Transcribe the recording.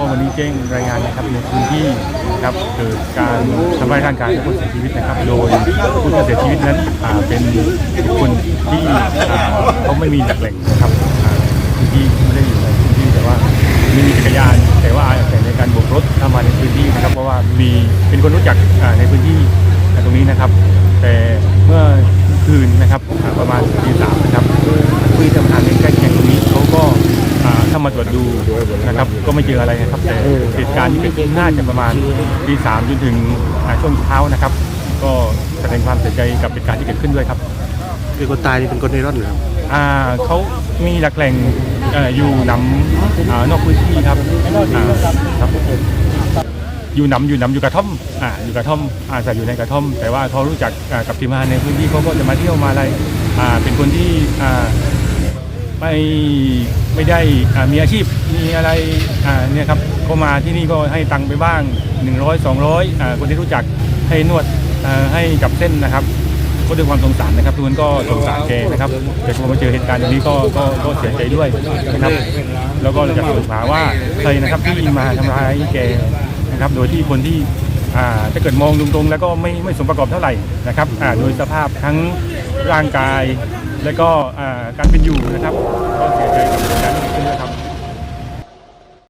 ก็วันนี้แจ้งรายงานนะครับในพื้นที่นะครับเกิดการทำร้ายร่างกายผู้เสียชีวิตนะครับ โดยผู้เสียชีวิตนั้นเป็นบุคคลที่เขาไม่มีหลักแหล่งนะครับพื้นที่ไม่ได้อยู่ในพื้นที่แต่ว่ามีจักรยานแต่ว่าอาศัยในการโบกรถเข้ามาในพื้นที่นะครับ เพราะว่ามีเป็นคนรู้จักในพื้นที่ตรงนี้นะครับ แต่เมื่อาเข้ามาตรวจดูนะครับ ก็ไม่เจออะไรนะครับ แต่เหตุการณ์ที่เกิดขึ้นน่าจะประมาณตีสามจนถึงอ่าช่วงเช้านะครับ ก็แสดงความเสียใจกับเหตุการณ์ที่เกิดขึ้นด้วยครับคือคนตายนี่เป็นคนเร่ร่อนเหรอครับอ่าเขามีหลักแหล่งเอ่ออยู่นำอ่านอกพื้นที่ครับอ่าครับอยู่นำอยู่นำอยู่กระท่อมอ่าอยู่กระท่อมอาศัยอยู่ในกระท่อม แต่ว่าเขารู้จักอ่ากับทีมงานในพื้นที่เขาก็จะมาเที่ยวมาอะไรอ่าเป็นคนที่อ่า ไม่ไม่ได้มีอาชีพมีอะไรเนี่ยครับเขามาที่นี่ก็ให้ตังค์ไปบ้าง 100 200อ่าคนที่รู้จักให้นวดให้จับเส้นนะครับ ก็ด้วยความสงสารนะครับทุกคนก็สงสารแกนะครับแต่พอมาเจอเหตุการณ์อย่างนี้ก็ก็ก็เสียใจด้วยนะครับ แล้วก็เราจะสืบหาว่าใครนะครับที่มาทำร้ายแกนะครับโดยที่คนที่อ่าถ้าเกิดมองตรงๆ แล้วก็ไม่ไม่สมประกอบเท่าไหร่นะครับโดยสภาพทั้งร่างกาย และก็การเป็นอยู่นะครับก็เสียใจกับเหตุการณ์ที่เกิดขึ้นนะครับ